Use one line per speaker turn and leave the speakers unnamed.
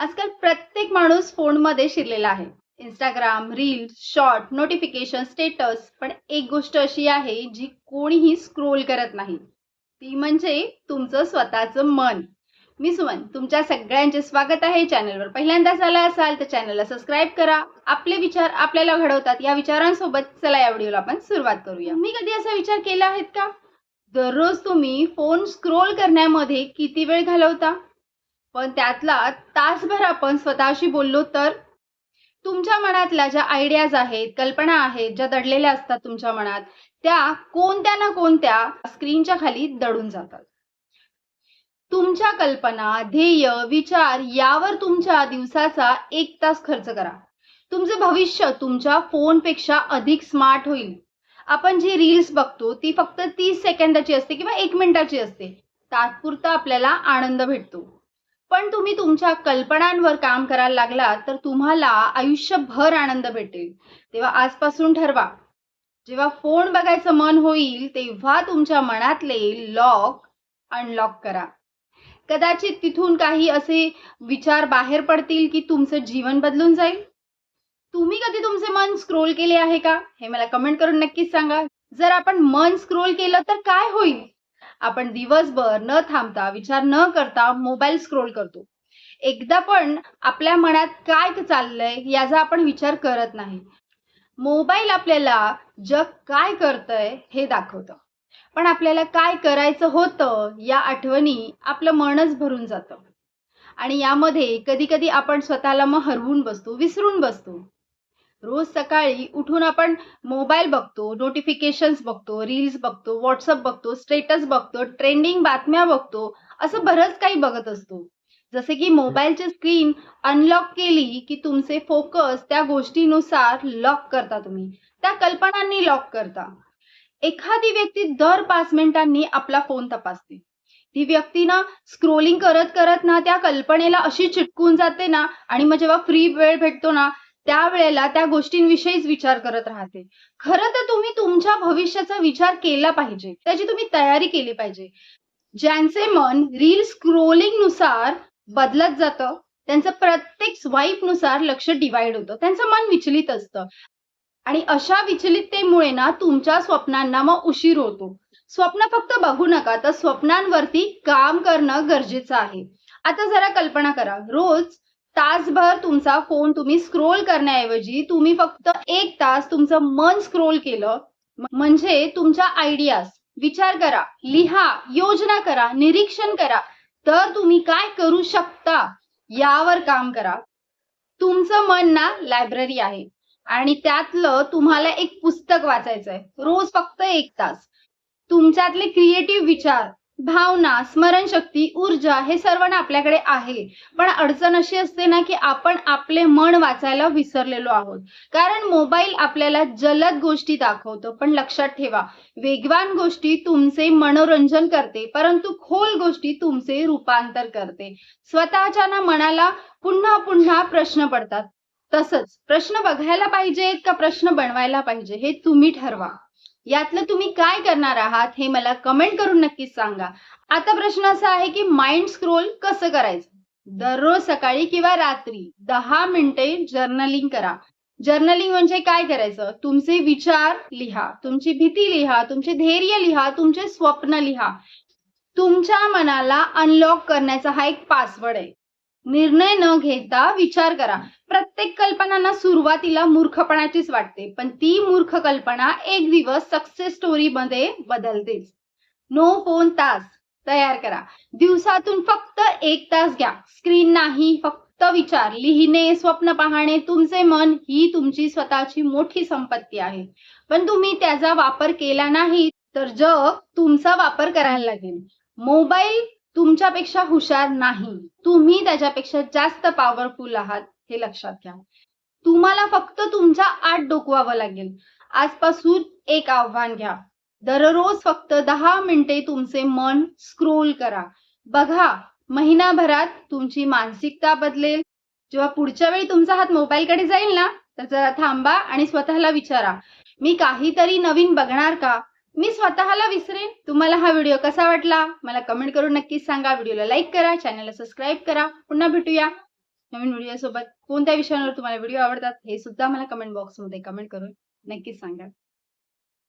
आजकाल प्रत्येक माणूस फोनमध्ये शिरलेला आहे. Instagram reels short notification status पण एक गोष्ट अशी आहे जी कोणीही स्क्रोल करत नाही. ती म्हणजे तुमचं स्वतःचं मन. मी सुमन तुमच्या सगळ्यांचे स्वागत आहे चॅनलवर पहिल्यांदाच आला असाल तर चॅनलला सबस्क्राईब करा. आपले विचार आपल्याला घडवतात या विचारांसोबत चला या व्हिडिओला आपण सुरुवात करूया. मी कधी असा विचार केला आहेत का? दररोज तुम्ही फोन स्क्रोल करण्यामध्ये किती वेळ घालवता? पण त्यातला तासभर आपण स्वतःशी बोललो तर? तुमच्या मनातल्या ज्या आयडियाज आहेत कल्पना आहेत ज्या दडलेल्या असतात तुमच्या मनात त्या कोणत्या ना कोणत्या स्क्रीनच्या खाली दडून जातात. तुमच्या कल्पना ध्येय विचार यावर तुमच्या दिवसाचा एक तास खर्च करा. तुमचं भविष्य तुमच्या फोनपेक्षा अधिक स्मार्ट होईल. आपण जी रील्स बघतो ती फक्त तीस सेकंदाची असते किंवा एक मिनिटाची असते. तात्पुरता आपल्याला आनंद भेटतो. पण तुम्ही तुमच्या कल्पनांवर काम करायला लागलात तर तुम्हाला आयुष्यभर आनंद भेटेल. तेव्हा आजपासून ठरवा. जेव्हा फोन बघायचं मन होईल तेव्हा तुमच्या मनातले लॉक अनलॉक करा. कदाचित तिथून काही असे विचार बाहेर पडतील की तुमचं जीवन बदलून जाईल. तुम्ही कधी तुमचे मन स्क्रोल केले आहे का? हे मला कमेंट करून नक्कीच सांगा. जर आपण मन स्क्रोल केलं तर काय होईल? आपण दिवसभर न थांबता विचार न करता मोबाईल स्क्रोल करतो. एकदा पण आपल्या मनात काय चाललंय याचा आपण विचार करत नाही. मोबाईल आपल्याला जग काय करतंय हे दाखवतं. पण आपल्याला काय करायचं होतं या आठवणी आपलं मनच भरून जातं. आणि यामध्ये कधी कधी आपण स्वतःला मग हरवून बसतो विसरून बसतो. रोज सकाळी उठून आपण मोबाईल बघतो नोटिफिकेशन्स बघतो रील्स बघतो व्हॉट्सअप बघतो स्टेटस बघतो ट्रेंडिंग बातम्या बघतो असं बरंच काही बघत असतो. जसे की मोबाईलची स्क्रीन अनलॉक केली की तुमचे फोकस त्या गोष्टीनुसार लॉक करता तुम्ही. त्या कल्पनांनी लॉक करता. एखादी व्यक्ती दर पाच मिनिटांनी आपला फोन तपासते. ती व्यक्ती ना स्क्रोलिंग करत करत ना त्या कल्पनेला अशी चिटकून जाते ना आणि मग जेव्हा फ्री वेळ भेटतो ना त्यावेळेला त्या गोष्टींविषयीच विचार करत राहते. खरं तर तुम्ही तुमच्या भविष्याचा विचार केला पाहिजे. त्याची तुम्ही तयारी केली पाहिजे. ज्यांचे मन रील स्क्रोलिंगनुसार बदलत जातं त्यांचं प्रत्येक स्वाईपनुसार लक्ष डिवाइड होतं. त्यांचं मन विचलित असतं. आणि अशा विचलिततेमुळे ना तुमच्या स्वप्नांना मग उशीर होतो. स्वप्न फक्त बघू नका तर स्वप्नांवरती काम करणं गरजेचं आहे. आता जरा कल्पना करा. रोज तासभर तुमचा फोन तुम्ही स्क्रोल करण्याऐवजी तुम्ही फक्त एक तास तुमचं मन स्क्रोल केलं. म्हणजे तुमच्या आयडियाज विचार करा लिहा योजना करा निरीक्षण करा. तर तुम्ही काय करू शकता यावर काम करा. तुमचं मन ना लायब्ररी आहे. आणि त्यातलं तुम्हाला एक पुस्तक वाचायचं आहे रोज फक्त एक तास. तुमच्यातले क्रिएटिव्ह विचार भावना स्मरणशक्ती ऊर्जा हे सर्व ना आपल्याकडे आहे. पण अडचण अशी असते ना की आपण आपले मन वाचायला विसरलेलो आहोत. कारण मोबाईल आपल्याला जलद गोष्टी दाखवतो. पण लक्षात ठेवा वेगवान गोष्टी तुमचे मनोरंजन करते परंतु खोल गोष्टी तुमचे रूपांतर करते. स्वतःच्या ना मनाला पुन्हा पुन्हा प्रश्न पडतात. तसंच प्रश्न बघायला पाहिजेत का प्रश्न बनवायला पाहिजे हे तुम्ही ठरवा. यातलं तुम्ही काय करणार आहात हे मला कमेंट करून नक्कीच सांगा. आता प्रश्न असा आहे की माइंड स्क्रोल कसं करायचं? दररोज सकाळी किंवा रात्री दहा मिनिटे जर्नलिंग करा. जर्नलिंग म्हणजे काय करायचं? तुमचे विचार लिहा तुमची भीती लिहा तुमचे धैर्य लिहा तुमचे स्वप्न लिहा. तुमच्या मनाला अनलॉक करण्याचा हा एक पासवर्ड आहे. निर्णय न घेता विचार करा. प्रत्येक कल्पनांना सुरुवातीला मूर्खपणाचीच वाटते पण ती मूर्ख कल्पना एक दिवस सक्सेस स्टोरी मध्ये बदलतेच नो फोन तास तयार करा. दिवसातून फक्त एक तास घ्या. स्क्रीन नाही फक्त विचार. लिहिणे स्वप्न पाहणे तुमचे मन ही तुमची स्वतःची मोठी संपत्ती आहे. पण तुम्ही त्याचा वापर केला नाही तर जग तुमचा वापर करायला लागेल. मोबाईल तुमच्यापेक्षा हुशार नाही. तुम्ही त्याच्यापेक्षा जास्त पॉवरफुल आहात हे लक्षात घ्या. तुम्हाला फक्त तुमच्या आत डोकवावं लागेल. आजपासून एक आव्हान घ्या. दररोज फक्त दहा मिनिटे तुमचे मन स्क्रोल करा. बघा महिनाभरात तुमची मानसिकता बदलेल. जेव्हा पुढच्या वेळी तुमचा हात मोबाईलकडे जाईल ना तर जरा थांबा आणि स्वतःला विचारा. मी काहीतरी नवीन बघणार का? मी स्वतःला विसरेन. तुम्हाला हा व्हिडिओ कसा वाटला? मला कमेंट करून नक्कीच सांगा. व्हिडिओला लाईक करा चॅनलला सबस्क्राईब करा. पुन्हा भेटूया नवीन व्हिडिओसोबत कोणत्या विषयांवर तुम्हाला व्हिडिओ आवडतात हे सुद्धा मला कमेंट बॉक्समध्ये कमेंट करून नक्कीच सांगा.